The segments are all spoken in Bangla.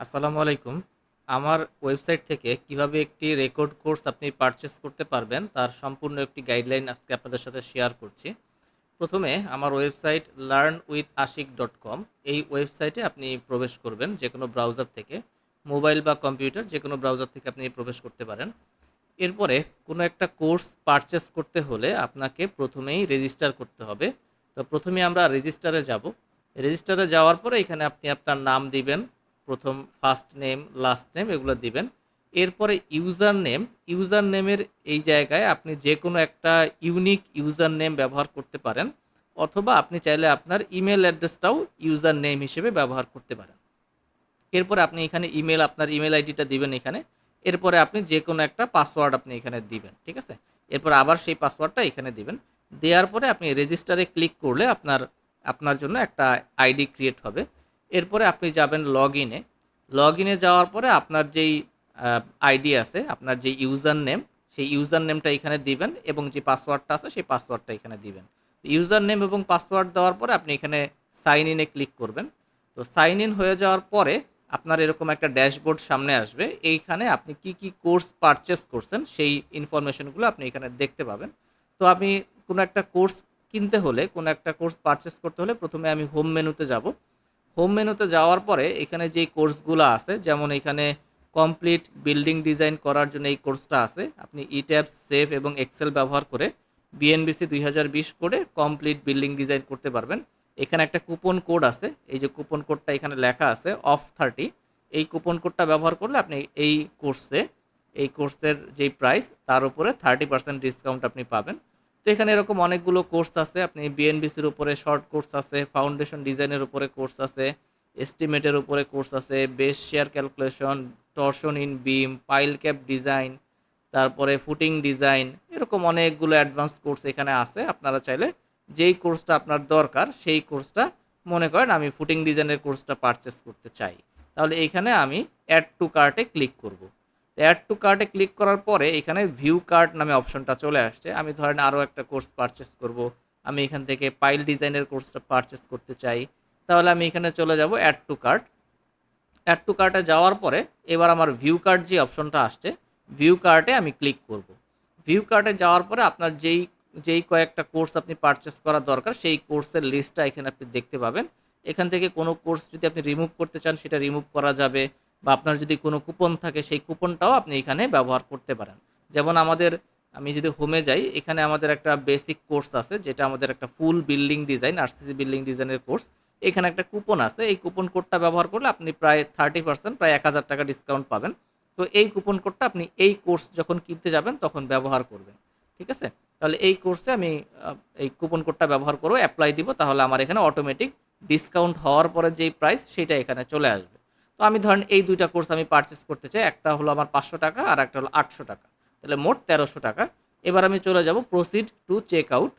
আসসালামু আলাইকুম। আমার ওয়েবসাইট থেকে কীভাবে একটি রেকর্ড কোর্স আপনি পারচেস করতে পারবেন, তার সম্পূর্ণ একটি গাইডলাইন আজকে আপনাদের সাথে শেয়ার করছি। প্রথমে আমার website learn with Ashik dot com এই ওয়েবসাইটে আপনি প্রবেশ করবেন যে কোনো ব্রাউজার থেকে মোবাইল বা কম্পিউটার যে কোনো ব্রাউজার থেকে আপনি প্রবেশ করতে পারেন। এরপরে কোনো একটা কোর্স পারচেস করতে হলে আপনাকে প্রথমেই রেজিস্টার করতে হবে। তো প্রথমে আমরা রেজিস্টারে যাব। রেজিস্টারে যাওয়ার পরে এখানে আপনি আপনার নাম দিবেন প্রথম ফার্স্ট নেম লাস্ট নেম এগুলো দিবেন। এরপরে ইউজার নেম ইউজার নেমের এই জায়গায় আপনি যে কোনো একটা ইউনিক ইউজার নেম ব্যবহার করতে পারেন, অথবা আপনি চাইলে আপনার ইমেল অ্যাড্রেসটাও ইউজার নেম হিসেবে ব্যবহার করতে পারেন। এরপরে আপনি এখানে ইমেল আপনার ইমেল আইডিটা দিবেন এখানে। এরপরে আপনি যে কোনো একটা পাসওয়ার্ড আপনি এখানে দিবেন, ঠিক আছে? এরপর আবার সেই পাসওয়ার্ডটা এখানে দিবেন। দেওয়ার পরে আপনি রেজিস্টারে ক্লিক করলে আপনার আপনার জন্য একটা আইডি ক্রিয়েট হবে। এরপরে আপনি যাবেন লগ ইনে লগ ইনে যাওয়ার পরে আপনার যেই আইডি আছে, আপনার যে ইউজার নেম সেই ইউজার নেমটা এখানে দিবেন এবং যে পাসওয়ার্ডটা আছে, সেই পাসওয়ার্ডটা এখানে দিবেন। ইউজার নেম এবং পাসওয়ার্ড দেওয়ার পরে আপনি এখানে সাইন ইনে ক্লিক করবেন। তো সাইন ইন হয়ে যাওয়ার পরে আপনার এরকম একটা ড্যাশবোর্ড সামনে আসবে। এইখানে আপনি কি কি কোর্স পারচেস করছেন, সেই ইনফরমেশনগুলো আপনি এখানে দেখতে পাবেন। তো আমি কোনো একটা কোর্স কিনতে হলে, কোনো একটা কোর্স পারচেস করতে হলে প্রথমে আমি হোম মেনুতে যাব। হোম মেনুতে যাওয়ার পরে এখানে যেই কোর্সগুলো আছে, যেমন এখানে কমপ্লিট বিল্ডিং ডিজাইন করার জন্য এই কোর্সটা আছে। আপনি ইট্যাব সেভ এবং এক্সেল ব্যবহার করে বিএনবিসি দুই হাজার বিশ করে কমপ্লিট বিল্ডিং ডিজাইন করতে পারবেন। এখানে একটা কুপন কোড আছে, এই যে কুপন কোডটা এখানে লেখা আছে অফ থার্টি এই কুপন কোডটা ব্যবহার করলে আপনি এই কোর্সে এই কোর্সের যেই প্রাইস তার উপরে থার্টি পার্সেন্ট ডিসকাউন্ট আপনি পাবেন। তো এখানে এরকম অনেকগুলো কোর্স আছে। আপনি বিএনবিসির উপরে শর্ট কোর্স আছে ফাউন্ডেশন ডিজাইনের উপরে কোর্স আছে এস্টিমেটের উপরে কোর্স আছে base shear calculation torsion in beam pile cap design তারপরে ফুটিং ডিজাইন এরকম অনেকগুলো অ্যাডভান্স কোর্স এখানে আছে। আপনারা চাইলে যেই কোর্সটা আপনার দরকার, সেই কোর্সটা মনে করেন আমি ফুটিং ডিজাইনের কোর্সটা পারচেস করতে চাই। তাহলে এইখানে আমি অ্যাড টু কার্টে ক্লিক করব। অ্যাড টু কার্টে ক্লিক করার পরে এখানে ভিউ কার্ট নামে অপশনটা চলে আসছে। আমি ধরেন আরও একটা কোর্স পারচেস করব। আমি এখান থেকে পাইল ডিজাইনের কোর্সটা পারচেস করতে চাই। তাহলে আমি এখানে চলে যাব add to cart add to কার্টে যাওয়ার পরে এবার আমার ভিউ কার্ট যে অপশনটা আসছে ভিউ কার্টে আমি ক্লিক করব। ভিউ কার্টে যাওয়ার পরে আপনার যেই যেই কয়েকটা কোর্স আপনি পারচেস করা দরকার, সেই কোর্সের লিস্টটা এখানে আপনি দেখতে পাবেন। এখান থেকে কোনো কোর্স যদি আপনি রিমুভ করতে চান, সেটা রিমুভ করা যাবে। বা আপনার যদি কোনো কুপন থাকে, সেই কুপনটাও আপনি এখানে ব্যবহার করতে পারেন। যেমন আমাদের, আমি যদি হোমে যাই, এখানে আমাদের একটা বেসিক কোর্স আছে, যেটা আমাদের একটা full building design RCC building ডিজাইনের কোর্স এখানে একটা কুপন আছে, এই কুপন কোডটা ব্যবহার করলে আপনি প্রায় থার্টি পার্সেন্ট প্রায় এক হাজার টাকা ডিসকাউন্ট পাবেন। তো এই কুপন কোডটা আপনি এই কোর্স যখন কিনতে যাবেন, তখন ব্যবহার করবেন। ঠিক আছে? তাহলে এই কোর্সে আমি এই কুপন কোডটা ব্যবহার করব অ্যাপ্লাই দিব, তাহলে আমার এখানে অটোমেটিক ডিসকাউন্ট হওয়ার পরে যেই প্রাইস সেটা এখানে চলে আসবে। তো আমি ধরেন এই দুইটা কোর্স আমি পারচেস করতে চাই, একটা হলো আমার পাঁচশো টাকা আর একটা হলো আটশো টাকা। তাহলে মোট তেরোশো টাকা। এবার আমি চলে যাব proceed to check out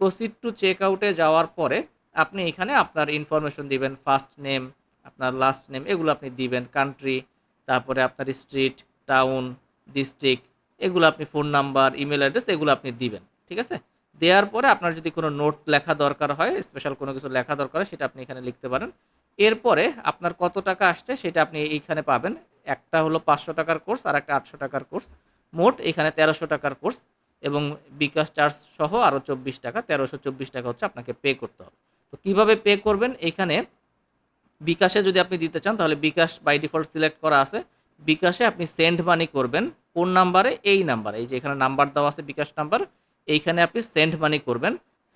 proceed to check আউটে যাওয়ার পরে আপনি এখানে আপনার ইনফরমেশন দিবেন ফার্স্ট নেম আপনার লাস্ট নেম এগুলো আপনি দিবেন কান্ট্রি তারপরে আপনার স্ট্রিট টাউন ডিস্ট্রিক্ট এগুলো আপনি ফোন নাম্বার ইমেল অ্যাড্রেস এগুলো আপনি দিবেন, ঠিক আছে? দেওয়ার পরে আপনার যদি কোনো নোট লেখা দরকার হয় স্পেশাল কোনো কিছু লেখা দরকার হয়, সেটা আপনি এখানে লিখতে পারেন। এরপরে আপনার কত টাকা আসছে সেটা আপনি এইখানে পাবেন। একটা হলো পাঁচশো টাকার কোর্স আর একটা আটশো টাকার কোর্স। মোট এখানে তেরোশো টাকার কোর্স এবং বিকাশ চার্জ সহ আরও চব্বিশ টাকা, তেরোশো চব্বিশ টাকা হচ্ছে আপনাকে পে করতে হবে। তো কীভাবে পে করবেন? এখানে বিকাশে যদি আপনি দিতে চান তাহলে বিকাশ বাই ডিফল্ট সিলেক্ট করা আছে। বিকাশে আপনি সেন্ড মানি করবেন, কোন নাম্বারে? এই নাম্বারে। এই যে এখানে নাম্বার দেওয়া আছে বিকাশ নাম্বার, এইখানে আপনি সেন্ড মানি করবেন।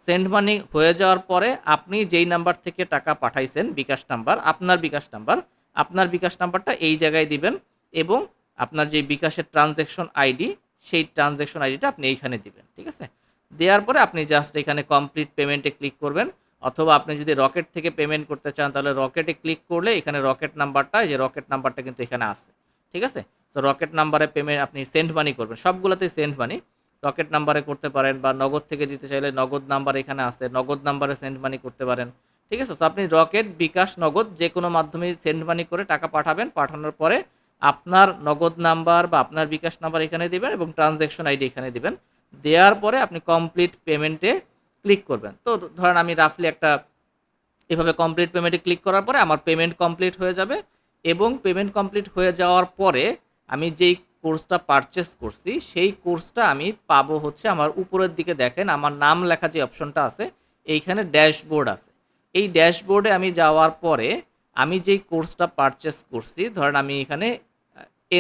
সেন্ড মানি হয়ে যাওয়ার পরে আপনি যেই নাম্বার থেকে টাকা পাঠাইছেন, বিকাশ নাম্বার, আপনার বিকাশ নাম্বার, আপনার বিকাশ নাম্বারটা এই জায়গায় দিবেন এবং আপনার যে বিকাশের ট্রানজ্যাকশন আইডি, সেই ট্রানজ্যাকশন আইডিটা আপনি এইখানে দিবেন, ঠিক আছে? দেওয়ার পরে আপনি জাস্ট এখানে কমপ্লিট পেমেন্টে ক্লিক করবেন অথবা আপনি যদি রকেট থেকে পেমেন্ট করতে চান, তাহলে রকেটে ক্লিক করলে এখানে রকেট নাম্বারটা, এই যে রকেট নাম্বারটা কিন্তু এখানে আছে, ঠিক আছে? তো রকেট নাম্বারে পেমেন্ট আপনি সেন্ড মানি করবেন, সবগুলোতেই সেন্ড মানি। রকেট নাম্বারে করতে পারেন বা নগদ থেকে দিতে চাইলে নগদ নাম্বার এখানে আছে। নগদ নাম্বারে সেন্ড মানি করতে পারেন। ঠিক আছে? তো আপনি রকেট বিকাশ নগদ যে কোনো মাধ্যমে সেন্ড মানি করে টাকা পাঠাবেন। পাঠানোর পরে আপনার নগদ নাম্বার বা আপনার বিকাশ নাম্বার এখানে দিবেন এবং ট্রানজ্যাকশন আইডি এখানে দিবেন। দেওয়ার পরে আপনি কমপ্লিট পেমেন্টে ক্লিক করবেন। তো ধরেন আমি রাফলি একটা এভাবে কমপ্লিট পেমেন্টে ক্লিক করার পরে আমার পেমেন্ট কমপ্লিট হয়ে যাবে এবং পেমেন্ট কমপ্লিট হয়ে যাওয়ার পরে আমি যেই কোর্সটা পারচেস করছি, সেই কোর্সটা আমি পাবো হচ্ছে আমার উপরের দিকে দেখেন, আমার নাম লেখা যে অপশনটা আছে, এইখানে ড্যাশবোর্ড আছে। এই ড্যাশবোর্ডে আমি যাওয়ার পরে আমি যেই কোর্সটা পারচেস করছি, ধরেন আমি এখানে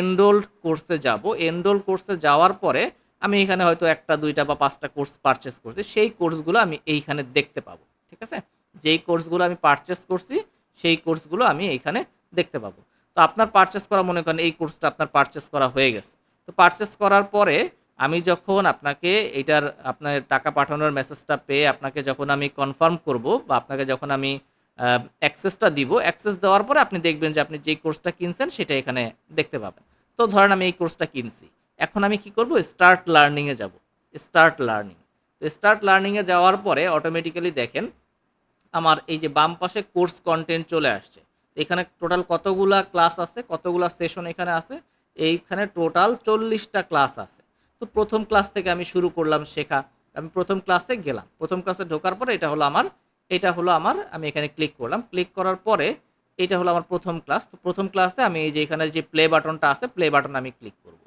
এনরোল্ড কোর্সে যাব এনরোল কোর্সে যাওয়ার পরে আমি এখানে হয়তো একটা, দুইটা বা পাঁচটা কোর্স পারচেস করছি, সেই কোর্সগুলো আমি এইখানে দেখতে পাবো, ঠিক আছে? যেই কোর্সগুলো আমি পারচেস করছি, সেই কোর্সগুলো আমি এইখানে দেখতে পাবো। তো আপনার পারচেস করা, মনে করেন এই কোর্সটা আপনার পারচেস করা হয়ে গেছে। তো পারচেস করার পরে আমি যখন আপনাকে এটার, আপনার টাকা পাঠানোর মেসেজটা পেয়ে আপনাকে যখন আমি কনফার্ম করব বা আপনাকে যখন আমি অ্যাক্সেসটা দিব অ্যাক্সেস দেওয়ার পরে আপনি দেখবেন যে আপনি যেই কোর্সটা কিনছেন সেটা এখানে দেখতে পাবেন। তো ধরেন আমি এই কোর্সটা কিনছি। এখন আমি কি করব? স্টার্ট লার্নিংয়ে যাব। স্টার্ট লার্নিং তো স্টার্ট লার্নিংয়ে যাওয়ার পরে অটোমেটিক্যালি দেখেন, আমার এই যে বাম পাশে কোর্স কন্টেন্ট চলে আসছে। এখানে টোটাল কতগুলা ক্লাস আছে, কতগুলা সেশন এখানে আছে, এইখানে টোটাল চল্লিশটা ক্লাস আছে। তো প্রথম ক্লাস থেকে আমি শুরু করলাম শেখা। আমি প্রথম ক্লাসে গেলাম। প্রথম ক্লাসে ঢোকার পরে এটা হলো আমার, এটা হলো আমার, আমি এখানে ক্লিক করলাম। ক্লিক করার পরে এটা হলো আমার প্রথম ক্লাস তো প্রথম ক্লাসে আমি এই যে এখানে যে প্লে বাটনটা আছে প্লে বাটন আমি ক্লিক করব।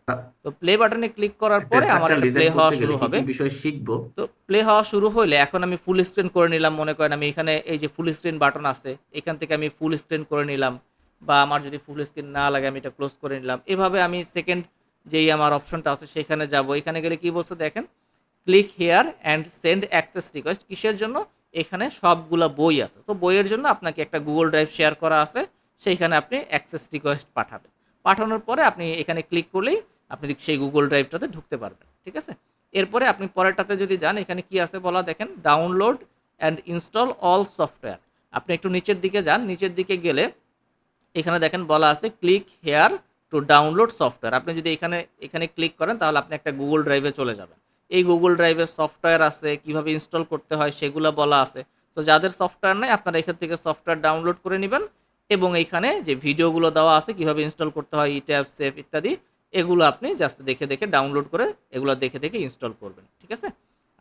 তো প্লে বাটনে ক্লিক করার পরে আমার প্লে হওয়া শুরু হবে। বিষয় শিখব? তো প্লে হওয়া শুরু হলে এখন আমি ফুল স্ক্রিন করে নিলাম মনে করেন আমি এখানে এই যে ফুল স্ক্রিন বাটন আছে এখান থেকে আমি ফুল স্ক্রিন করে নিলাম বা আমার যদি ফুল স্ক্রিন না লাগে আমি এটা ক্লোজ করে নিলাম। এভাবে আমি সেকেন্ড যেই আমার অপশনটা আছে সেখানে যাব। এখানে গেলে কি বলছে দেখেন click here and send access request কিসের জন্য? এখানে সবগুলা বই আছে। তো বইয়ের জন্য আপনাকে একটা গুগল ড্রাইভ শেয়ার করা আছে, সেইখানে আপনি অ্যাক্সেস রিকোয়েস্ট পাঠাবেন। পাঠানোর পরে আপনি এখানে ক্লিক করলেই আপনি সেই গুগল ড্রাইভটাতে ঢুকতে পারবেন, ঠিক আছে? এরপরে আপনি পরেরটাতে যদি যান, এখানে কি আছে বলা দেখেন download and install all software আপনি একটু নিচের দিকে যান, নিচের দিকে গেলে এখানে দেখেন বলা আছে click here to download software আপনি যদি এখানে এখানে ক্লিক করেন, তাহলে আপনি একটা গুগল ড্রাইভে চলে যাবেন। এই গুগল ড্রাইভের সফটওয়্যার আছে, কীভাবে ইনস্টল করতে হয় সেগুলো বলা আছে। তো যাদের সফটওয়্যার নেই, আপনারা এখান থেকে সফটওয়্যার ডাউনলোড করে নেবেন এবং এইখানে যে ভিডিওগুলো দেওয়া আছে, কীভাবে ইনস্টল করতে হয় ইট্যাব সেফ ইত্যাদি, এগুলো আপনি জাস্ট দেখে দেখে ডাউনলোড করে এগুলো দেখে দেখে ইনস্টল করবেন, ঠিক আছে?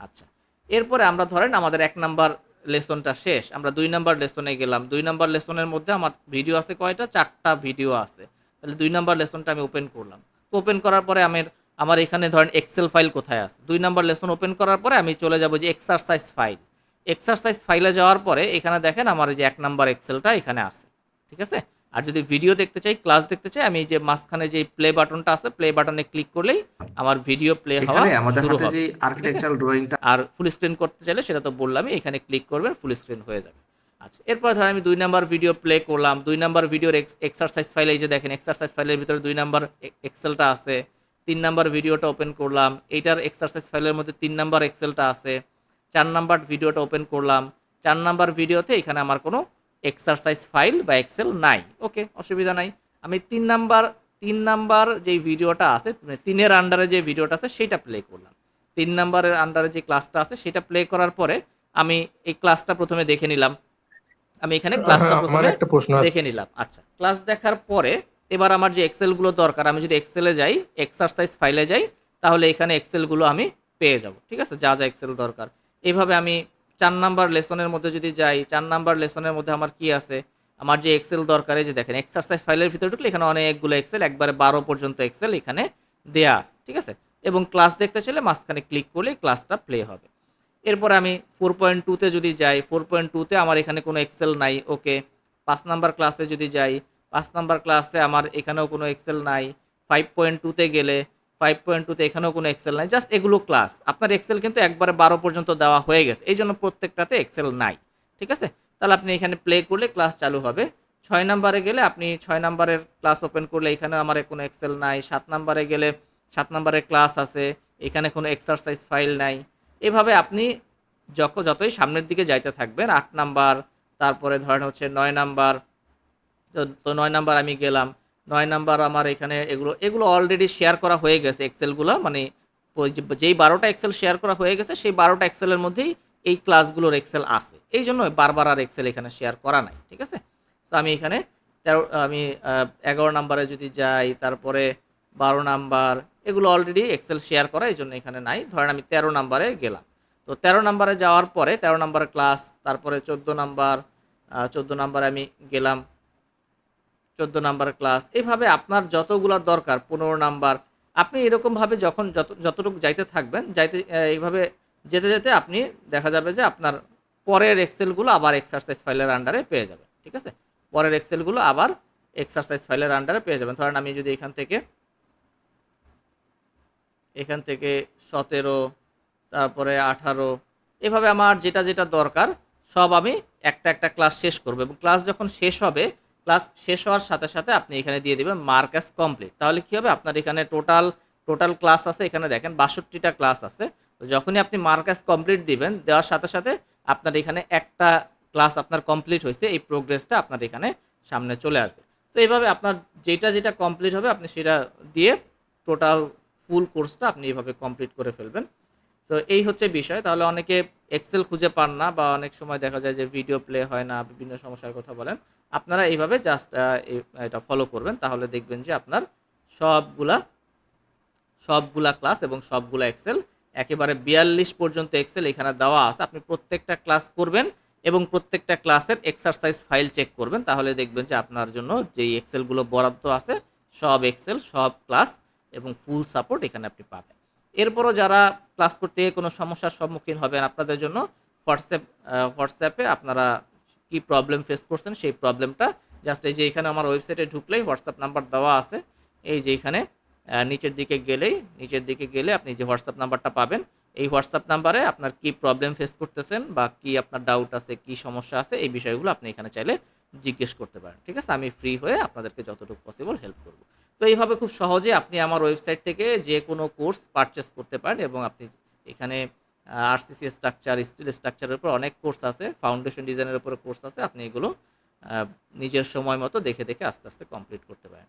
আচ্ছা এরপরে আমরা ধরেন আমাদের এক নাম্বার লেসনটা শেষ। আমরা দুই নাম্বার লেসনে গেলাম। দুই নাম্বার লেসনের মধ্যে আমার ভিডিও আছে কয়টা? চারটা ভিডিও আছে। তাহলে দুই নাম্বার লেসনটা আমি ওপেন করলাম। তো ওপেন করার পরে আমার আমার এখানে ধরেন এক্সেল ফাইল কোথায় আছে? দুই নাম্বার লেসন ওপেন করার পরে আমি চলে যাব যে এক্সারসাইজ ফাইল এক্সারসাইজ ফাইলে যাওয়ার পরে এখানে দেখেন আমার যে এক নাম্বার এক্সেলটা এখানে আছে। ঠিক আছে? আর যদি ভিডিও দেখতে চাই ক্লাস দেখতে চাই আমি এই যে মাঝখানে যে প্লে বাটনটা আছে প্লে বাটনে ক্লিক করলেই আমার ভিডিও প্লে হওয়া শুরু হবে। যে আর্কিটেকচারাল ড্রয়িংটা আর ফুল স্ক্রিন করতে চাইলে সেটা তো বললামই এখানে ক্লিক করবেন ফুল স্ক্রিন হয়ে যাবে। আচ্ছা এরপর ধরেন আমি দুই নাম্বার ভিডিও প্লে করলাম দুই নাম্বার ভিডিওর এক্সারসাইজ ফাইলে এই যে দেখেন এক্সারসাইজ ফাইলের ভিতরে দুই নাম্বার এক্সেলটা আছে। তিন নাম্বার ভিডিওটা ওপেন করলাম। এইটার এক্সারসাইজ ফাইলের মধ্যে তিন নাম্বার এক্সেলটা আছে। চার নাম্বার ভিডিওটা ওপেন করলাম। চার নাম্বার ভিডিওতে এখানে আমার কোনো এক্সারসাইজ ফাইল বা এক্সেল নাই। ওকে অসুবিধা নাই। আমি তিন নাম্বার তিন নাম্বার যে ভিডিওটা আছে মানে তিনের আন্ডারে যে ভিডিওটা আছে সেটা প্লে করলাম। তিন নাম্বারের আন্ডারে যে ক্লাসটা আছে সেটা প্লে করার পরে আমি এই ক্লাসটা প্রথমে দেখে নিলাম। আমি এখানে ক্লাসটা প্রথমে দেখে নিলাম। আচ্ছা ক্লাস দেখার পরে এবার আমার যে এক্সেলগুলো দরকার, আমি যদি এক্সেলে যাই এক্সারসাইজ ফাইলে যাই, তাহলে এখানে এক্সেলগুলো আমি পেয়ে যাব, ঠিক আছে? যা যা এক্সেল দরকার। এইভাবে আমি চার নাম্বার লেসনের মধ্যে যদি যাই, চার নাম্বার লেসনের মধ্যে আমার কি আছে? আমার যে এক্সেল দরকার, এই যে দেখেন এক্সারসাইজ ফাইলের ভিতরে ঢুকলে এখানে অনেকগুলো এক্সেল একবারে বারো পর্যন্ত এক্সেল এখানে দেয়া আছে, ঠিক আছে? এবং ক্লাস দেখতে চাইলে মাঝখানে ক্লিক করলে ক্লাসটা প্লে হবে। এরপর আমি ফোর পয়েন্ট টুতে যদি যাই ফোর পয়েন্ট টুতে আমার এখানে কোনো এক্সেল নাই ওকে পাঁচ নাম্বার ক্লাসে যদি যাই পাঁচ নাম্বার ক্লাসে আমার এখানেও কোনো এক্সেল নাই ফাইভ পয়েন্ট টুতে গেলে ফাইভ পয়েন্ট টুতে এখানেও কোনো এক্সেল নাই জাস্ট এগুলো ক্লাস আপনার এক্সেল কিন্তু একবারে বারো পর্যন্ত দেওয়া হয়ে গেছে, এই জন্য প্রত্যেকটাতে এক্সেল নাই, ঠিক আছে? তাহলে আপনি এখানে প্লে করলে ক্লাস চালু হবে। ছয় নাম্বারে গেলে আপনি ছয় নাম্বারের ক্লাস ওপেন করলে এখানে আমার কোনো এক্সেল নাই, সাত নাম্বারে গেলে সাত নাম্বারের ক্লাস আছে, এখানে কোনো এক্সারসাইজ ফাইল নাই। এভাবে আপনি যত যতই সামনের দিকে যাইতে থাকবেন, আট নাম্বার, তারপরে ধরেন হচ্ছে নয় নাম্বার তো নয় নাম্বার আমি গেলাম। নয় নাম্বার আমার এখানে এগুলো এগুলো অলরেডি শেয়ার করা হয়ে গেছে এক্সেলগুলো মানে যেই বারোটা এক্সেল শেয়ার করা হয়ে গেছে, সেই বারোটা এক্সেলের মধ্যেই এই ক্লাসগুলোর এক্সেল আছে। এই জন্য বারবার আর এক্সেল এখানে শেয়ার করা নাই, ঠিক আছে? তো আমি এখানে তেরো, আমি এগারো নাম্বারে যদি যাই, তারপরে বারো নাম্বার, এগুলো অলরেডি এক্সেল শেয়ার করা এই জন্য এখানে নাই। ধরেন আমি তেরো নাম্বারে গেলাম। তো তেরো নাম্বারে যাওয়ার পরে, তেরো নাম্বার ক্লাস তারপরে চোদ্দ নাম্বার চোদ্দ নাম্বারে আমি গেলাম। চোদ্দ নাম্বার ক্লাস এভাবে আপনার যতগুলো দরকার, পনেরো নাম্বার, আপনি এরকমভাবে যখন যত, যতটুকু যাইতে থাকবেন, যাইতে এইভাবে যেতে যেতে আপনি দেখা যাবে যে আপনার পরের এক্সেলগুলো আবার এক্সারসাইজ ফাইলের আন্ডারে পেয়ে যাবেন, ঠিক আছে? পরের এক্সেলগুলো আবার এক্সারসাইজ ফাইলের আন্ডারে পেয়ে যাবেন। ধরেন আমি যদি এখান থেকে এখান থেকে সতেরো, তারপরে আঠারো, এভাবে আমার যেটা যেটা দরকার, সব আমি একটা একটা ক্লাস শেষ করব এবং ক্লাস যখন শেষ হবে ক্লাস শেষ হওয়ার সাথে সাথে আপনি এখানে দিয়ে দিবেন মার্ক অ্যাস কমপ্লিট তাহলে কি হবে? আপনার এখানে টোটাল টোটাল ক্লাস আছে। এখানে দেখেন বাষট্টিটা ক্লাস আছে। তো যখনই আপনি মার্ক অ্যাস কমপ্লিট দিবেন, দেওয়ার সাথে সাথে আপনার এখানে একটা ক্লাস আপনার কমপ্লিট হয়েছে। এই প্রোগ্রেসটা আপনার এখানে সামনে চলে আসবে। তো এইভাবে আপনার যেটা যেটা কমপ্লিট হবে, আপনি সেটা দিয়ে টোটাল ফুল কোর্সটা আপনি এইভাবে কমপ্লিট করে ফেলবেন। তো এই হচ্ছে বিষয়। তাহলে অনেকে এক্সেল খুঁজে পান না বা অনেক সময় দেখা যায় যে ভিডিও প্লে হয় না, বিভিন্ন সমস্যার কথা বলেন। আপনারা এইভাবে জাস্ট এটা ফলো করবেন, তাহলে দেখবেন যে আপনার সবগুলা সবগুলা ক্লাস এবং সবগুলা এক্সেল একেবারে বিয়াল্লিশ পর্যন্ত এক্সেল এখানে দেওয়া আছে। আপনি প্রত্যেকটা ক্লাস করবেন এবং প্রত্যেকটা ক্লাসের এক্সারসাইজ ফাইল চেক করবেন, তাহলে দেখবেন যে আপনার জন্য যেই এক্সেলগুলো বরাদ্দ আছে, সব এক্সেল সব ক্লাস এবং ফুল সাপোর্ট এখানে আপনি পাবেন। এরপরও যারা ক্লাস করতে কোনো সমস্যার সম্মুখীন হবেন আপনাদের জন্য হোয়াটসঅ্যাপ হোয়াটসঅ্যাপে আপনারা কি প্রবলেম ফেস করছেন সেই প্রবলেমটা জাস্ট এই যে এখানে আমার ওয়েবসাইটে ঢুকলেই হোয়াটসঅ্যাপ নাম্বার দেওয়া আছে। এই যে এখানে নিচের দিকে গেলেই, নিচের দিকে গেলে আপনি যে হোয়াটসঅ্যাপ নাম্বারটা পাবেন, এই হোয়াটসঅ্যাপ নাম্বারে আপনার কি প্রবলেম ফেস করতেছেন বা কি আপনার ডাউট আছে, কি সমস্যা আছে, এই বিষয়গুলো আপনি এখানে চাইলে জিজ্ঞেস করতে পারেন। ঠিক আছে? আমি ফ্রি হয়ে আপনাদেরকে যতটুকু পসিবল হেল্প করব। তো এইভাবে খুব সহজে আপনি আমার ওয়েবসাইট থেকে যে কোনো কোর্স পারচেস করতে পারেন এবং আপনি এখানে আরসিসি স্ট্রাকচার স্টিল স্ট্রাকচারের উপর অনেক কোর্স আছে ফাউন্ডেশন ডিজাইনের উপর কোর্স আছে, আপনি এগুলো নিজের সময় মতো দেখে দেখে আস্তে আস্তে কমপ্লিট করতে পারেন।